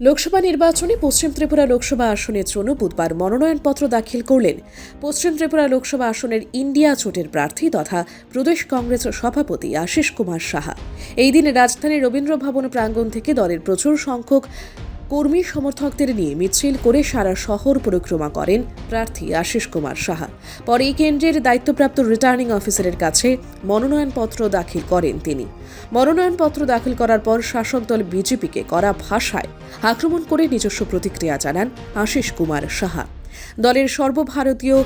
লোকসভা নির্বাচনে পশ্চিম ত্রিপুরা লোকসভা আসনের জন্য বুধবার মনোনয়নপত্র দাখিল করলেন। পশ্চিম ত্রিপুরা লোকসভা আসনের ইন্ডিয়া জোটের প্রার্থী তথা প্রদেশ কংগ্রেস সভাপতি আশিস কুমার সাহা। এই দিন রাজধানীর রবীন্দ্র ভবন প্রাঙ্গণ থেকে দলের প্রচুর সংখ্যক কর্মী সমর্থকদের নিয়ে মিছিল করে সারা শহর পরিক্রমা করেন প্রার্থী আশিস কুমার সাহা। পরে এই কেন্দ্রের দায়িত্বপ্রাপ্ত রিটার্নিং অফিসারের কাছে মনোনয়নপত্র দাখিল করেন তিনি। মনোনয়নপত্র দাখিল করার পর শাসক দল বিজেপিকে করা ভাষায় আক্রমণ করে নিজস্ব প্রতিক্রিয়া জানান আশিস কুমার সাহা। দলের সর্বভারতীয়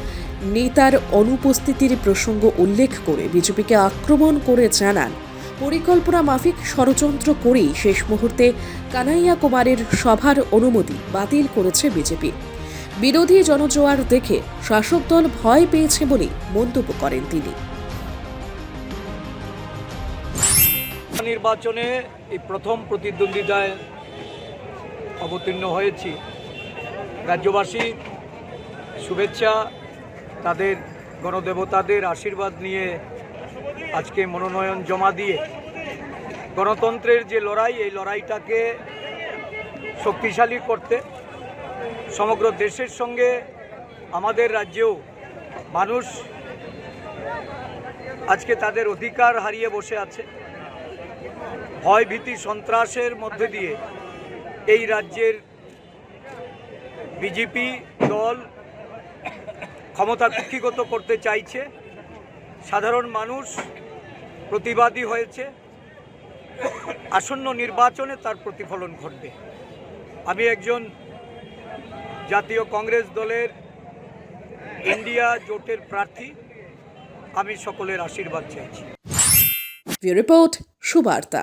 নেতার অনুপস্থিতির প্রসঙ্গ উল্লেখ করে বিজেপিকে আক্রমণ করে জানান পরিকল্পনা মাফিক ষড়যন্ত্র করেই শেষ মুহূর্তে কানাইয়া কুমারের সভার অনুমতি বাতিল করেছে বিজেপি। বিরোধী জনজোয়ার দেখে শাসক দল ভয় পেয়েছে বলে মন্তব্য করেন তিনি। নির্বাচনে এই প্রথম প্রতিদ্বন্দ্বিতায় অবতীর্ণ হয়েছি। রাজ্যবাসী শুভেচ্ছা, তাদের গণদেবতাদের আশীর্বাদ নিয়ে আজকে মনোনয়ন জমা দিয়ে গণতন্ত্রের যে লড়াই, এই লড়াইটাকে শক্তিশালী করতে সমগ্র দেশের সঙ্গে আমাদের রাজ্যেও মানুষ আজকে তাদের অধিকার হারিয়ে বসে আছে। ভয় ভীতি সন্ত্রাসের মধ্যে দিয়ে এই রাজ্যের বিজেপি দল ক্ষমতা কুক্ষিগত করতে চাইছে। সাধারণ মানুষ প্রতিবাদী হয়েছে। আসন্ন নির্বাচনে তার প্রতিফলন ঘটবে। আমি একজন জাতীয় কংগ্রেস দলের ইন্ডিয়া জোটের প্রার্থী। আমি সকলের আশীর্বাদ চাইছি। রিপোর্ট, সুবার্তা।